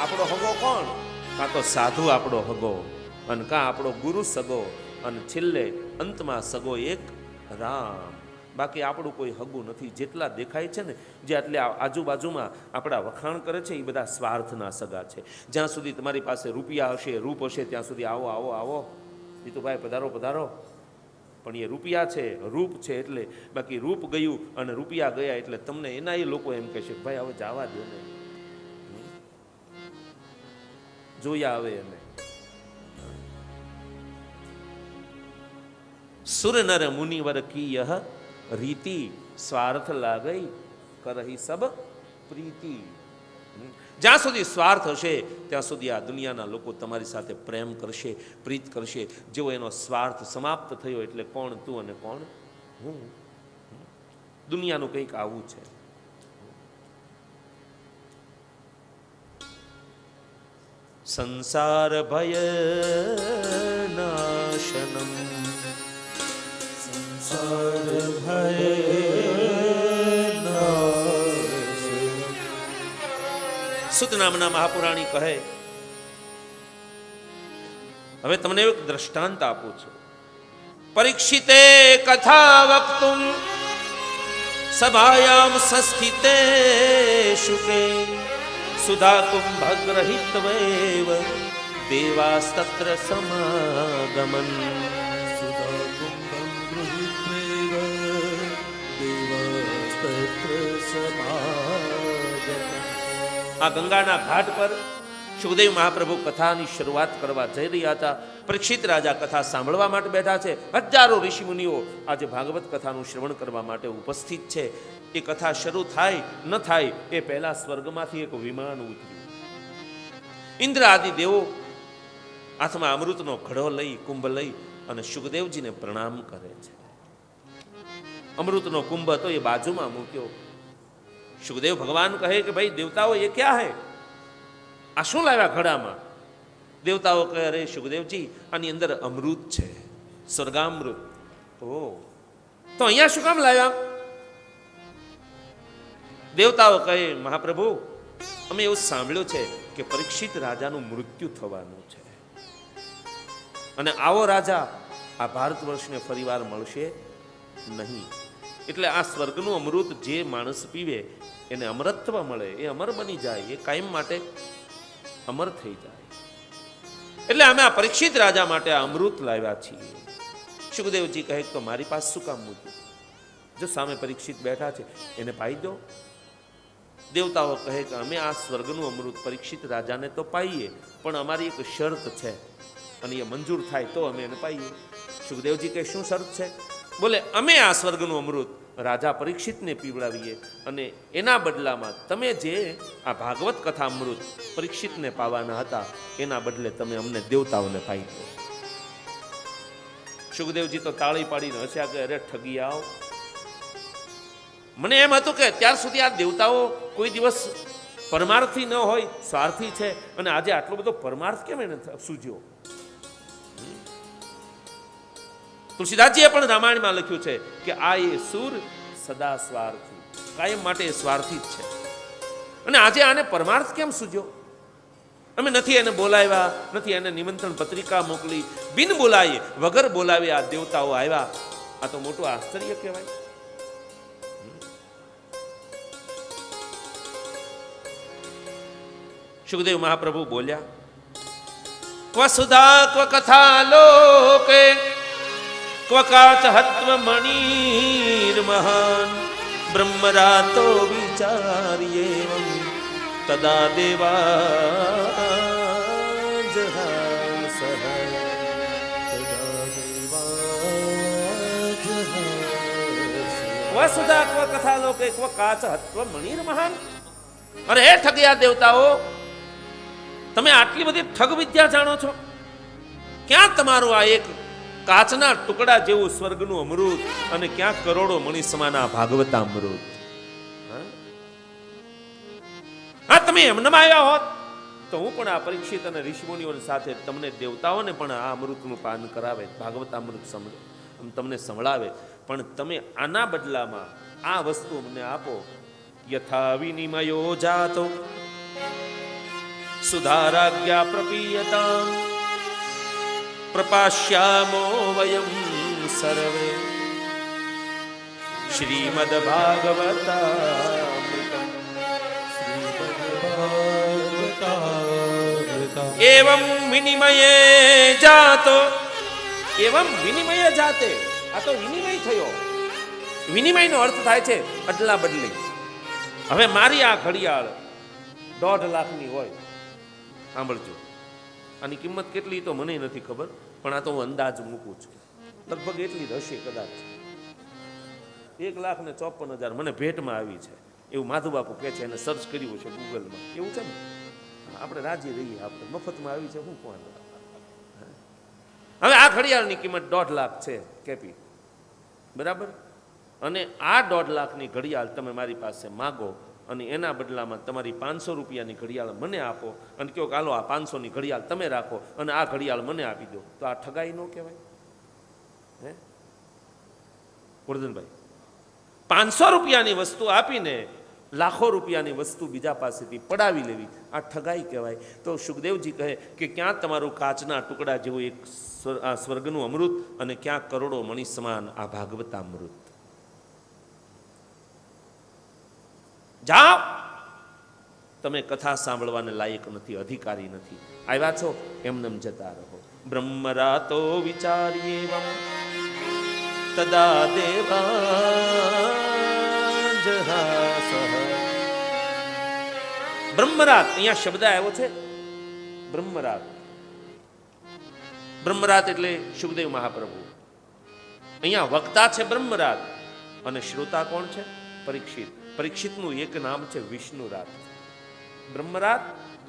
આપણો હગો કોણ? કાં તો સાધુ આપણો હગો, અને કાં આપણો ગુરુ સગો, અને છેલ્લે અંતમાં સગો એક રામ. બાકી આપણું કોઈ હગું નથી. જેટલા દેખાય છે ને, જે આટલે આજુબાજુમાં આપણા વખાણ કરે છે, એ બધા સ્વાર્થના સગા છે. જ્યાં સુધી તમારી પાસે રૂપિયા હશે, રૂપ હશે, ત્યાં સુધી આવો આવો આવો. જીતુભાઈ પધારો પધારો. પણ એ રૂપિયા છે, રૂપ છે એટલે બાકી રૂપ ગયું અને રૂપિયા ગયા એટલે તમને એના એ લોકો એમ કહેશે, ભાઈ, હવે જવા દો ને. જોયા આવે એને. સુર નર મુનિવર કીય રીતિ સ્વાર્થ લાગઈ કરહી સબ પ્રીતિ. જ્યાં સુધી સ્વાર્થ હશે, ત્યાં સુધી આ દુનિયાના લોકો તમારી સાથે પ્રેમ કરશે, પ્રીત કરશે. જેવો એનો સ્વાર્થ સમાપ્ત થયો એટલે કોણ તું અને કોણ હું. દુનિયાનું કંઈક આવું છે. સંસાર ભય નાશનમ. સંસાર ભય સુત નામના મહાપુરાણી કહે હવે તમને એક દ્રષ્ટાંત આપું છું. પરીક્ષિતે કથા વક્તુમ સભાયામ સંસ્થિતે શુકે. સુધાતુમ ભગ્રહિત્વેવ દેવાસ્તત્ર સમાગમન સુધા કુંભં ગૃહીત્વેવ દેવસ્તત્ર. આ ગંગાના ઘાટ પર સુખદેવ મહાપ્રભુ કથાની શરૂઆત કરવા જઈ રહ્યા હતા। પરીક્ષિત રાજા કથા સાંભળવા માટે બેઠા છે। હજારો ઋષિમુનિઓ આજે ભાગવત કથાનું શ્રવણ કરવા માટે ઉપસ્થિત છે। એ કથા શરૂ થાય, ન થાય, એ પહેલા સ્વર્ગમાંથી એક વિમાન ઉતર્યું. ઇન્દ્ર આદિ દેવો હાથમાં અમૃતનો ઘડો લઈ, કુંભ લઈ અને સુખદેવજીને પ્રણામ કરે છે. અમૃતનો કુંભ હતો એ બાજુમાં મૂક્યો. સુખદેવ ભગવાન કહે કે ભાઈ, દેવતાઓ, એ ક્યાં હે? આ શું લાવ્યા ઘડામાં? દેવતાઓ કહે, અરે સુખદેવજી, આની અંદર અમૃત છે, સ્વર્ગામૃત. ઓ તો અહીંયા શું કામ લાવ્યા? દેવતાઓ કહે, મહાપ્રભુ, અમે એવું સાંભળ્યું છે કે પરીક્ષિત રાજાનું મૃત્યુ થવાનું છે. અને આવો રાજા આ ભારત વર્ષને ફરીવાર મળશે નહીં. એટલે આ સ્વર્ગનું અમૃત જે માણસ પીવે, એને અમરત્વ મળે, એ અમર બની જાય, એ કાયમ માટે અમર થઈ જાય. એટલે અમે આ પરીક્ષિત રાજા માટે આ અમૃત લાવ્યા છીએ. સુખદેવજી કહે, તો મારી પાસે શું કામ મૂક્યું? જો સામે પરીક્ષિત બેઠા છે, એને પાઈ દો. દેવતાઓ કહે કે અમે આ સ્વર્ગનું અમૃત પરીક્ષિત રાજાને તો પાઈએ, પણ અમારી એક શરત છે અને એ મંજૂર થાય તો અમે એને પાઈએ. સુખદેવજી કહે, શું શરત છે? બોલે, અમે આ સ્વર્ગનું અમૃત રાજા પરીક્ષિતને પીવડાવીએ અને એના બદલામાં તમે જે આ ભાગવત કથા અમૃત પરીક્ષિતને પાવાના હતા, એના બદલે તમે અમને દેવતાઓને પાઈ દો. સુખદેવજી તો તાળી પાડીને હસ્યા કે, અરે, ઠગી આવ. મને એમ હતું કે અત્યાર સુધી આ દેવતાઓ કોઈ દિવસ પરમાર્થી ન હોય, સ્વાર્થી છે, અને આજે આટલો બધો પરમાર્થ કેમ એને સૂજ્યો? તુલસીદાસજીએ પણ રામાયણમાં લખ્યું છે કે આ એ સુર સદા સ્વાર્થી, કાયમ માટે એ સ્વાર્થી જ છે. અને આજે આને પરમાર્થ કેમ સૂજ્યો? અમે નથી એને બોલાવ્યા, નથી એને નિમંત્રણ પત્રિકા મોકલી, બિન બોલાવીએ વગર બોલાવી આ દેવતાઓ આવ્યા. આ તો મોટું આશ્ચર્ય કહેવાય. સુખદેવ મહાપ્રભુ બોલ્યા ક્વ સુધા ક્વ કથા લોકે ક્વ કાચ હત્વ મણીર મહાન બ્રહ્મરાતો વિચાર્યેવમ તદા દેવા જહાસહ તદા દેવાજહાસ. વસુધા ક્વ કથા લોકે ક્વ કાચ હત્વ મણીર મહાન અરે હે ઠગ્યા દેવતાઓ તમે આટલી બધી ઠગ વિદ્યા જાણો છો? ક્યાં તમારું આ એક કાચના ટુકડા જેવું સ્વર્ગનું અમૃત અને ક્યાં કરોડો મણી સમાના ભાગવતા અમૃત? હા? તમે એમને આવ્યા હોત. તો હું પણ આ પરીક્ષિત અને ઋષિમુનિઓ સાથે તમને દેવતાઓને પણ આ અમૃતનું પાન કરાવે, ભાગવત અમૃત સમળ તમને સંભળાવે. પણ તમે આના બદલામાં આ વસ્તુ અમને આપો. યથા વિનિમયો જાતો. સુધારાજ્ઞા પ્રપીયતા પ્રપાશ્યામો વયમ સર્વે શ્રીમદ ભાગવતામૃતમ એવમ વિનિમયે જાતો એવમ વિનિમય જાતે આ તો વિનિમય થયો વિનિમયનો અર્થ થાય છે, અદલા બદલી. હવે મારી આ ઘડિયાળ દોઢ લાખની હોય. સાંભળજો. આની કિંમત કેટલી તો મને નથી ખબર, પણ આ તો હું અંદાજ મૂકું છું. લગભગ એટલી જ હશે કદાચ. એક લાખ ને ચોપન હજાર મને ભેટમાં આવી છે. એવું માધુ બાપુ કહે છે, એને સર્ચ કર્યું છે ગૂગલમાં એવું છે ને? આપણે રાજી રહીએ આપણે. મફતમાં આવી છે, હું કોણ? હવે આ ઘડિયાળની કિંમત દોઢ લાખ છે, કેપી. બરાબર? અને આ દોઢ લાખની ઘડિયાળ તમે મારી પાસે માગો અને એના બદલામાં તમારી પાંચસો રૂપિયાની ઘડિયાળ મને આપો અને કહો કે હાલો, આ પાંચસોની ઘડિયાળ તમે રાખો અને આ ઘડિયાળ મને આપી દો. તો આ ઠગાઈ ન કહેવાય? હે? વર્ધનભાઈ પાંચસો રૂપિયાની વસ્તુ આપીને લાખો રૂપિયાની વસ્તુ બીજા પાસેથી પડાવી લેવી, આ ઠગાઈ કહેવાય. તો સુખદેવજી કહે કે ક્યાં તમારું કાચના ટુકડા જેવું એક સ્વર્ગનું અમૃત અને ક્યાં કરોડો મણિ સમાન આ ભાગવતામૃત? જાઓ. તમે કથા સાંભળવાને લાયક નથી, અધિકારી નથી. આવ્યા છો? એમનેમ જતા રહો. બ્રહ્મરાતો વિચારીએ તદા દેવા બ્રહ્મરાત, અહીંયા શબ્દ આવ્યો છે? બ્રહ્મરાત. બ્રહ્મરાત એટલે શુભદેવ મહાપ્રભુ. અહીંયા વક્તા છે બ્રહ્મરાત. અને શ્રોતા કોણ છે? પરીક્ષિત. પરીક્ષિતનું એક નામ છે વિષ્ણુરાત બ્રહ્મરાત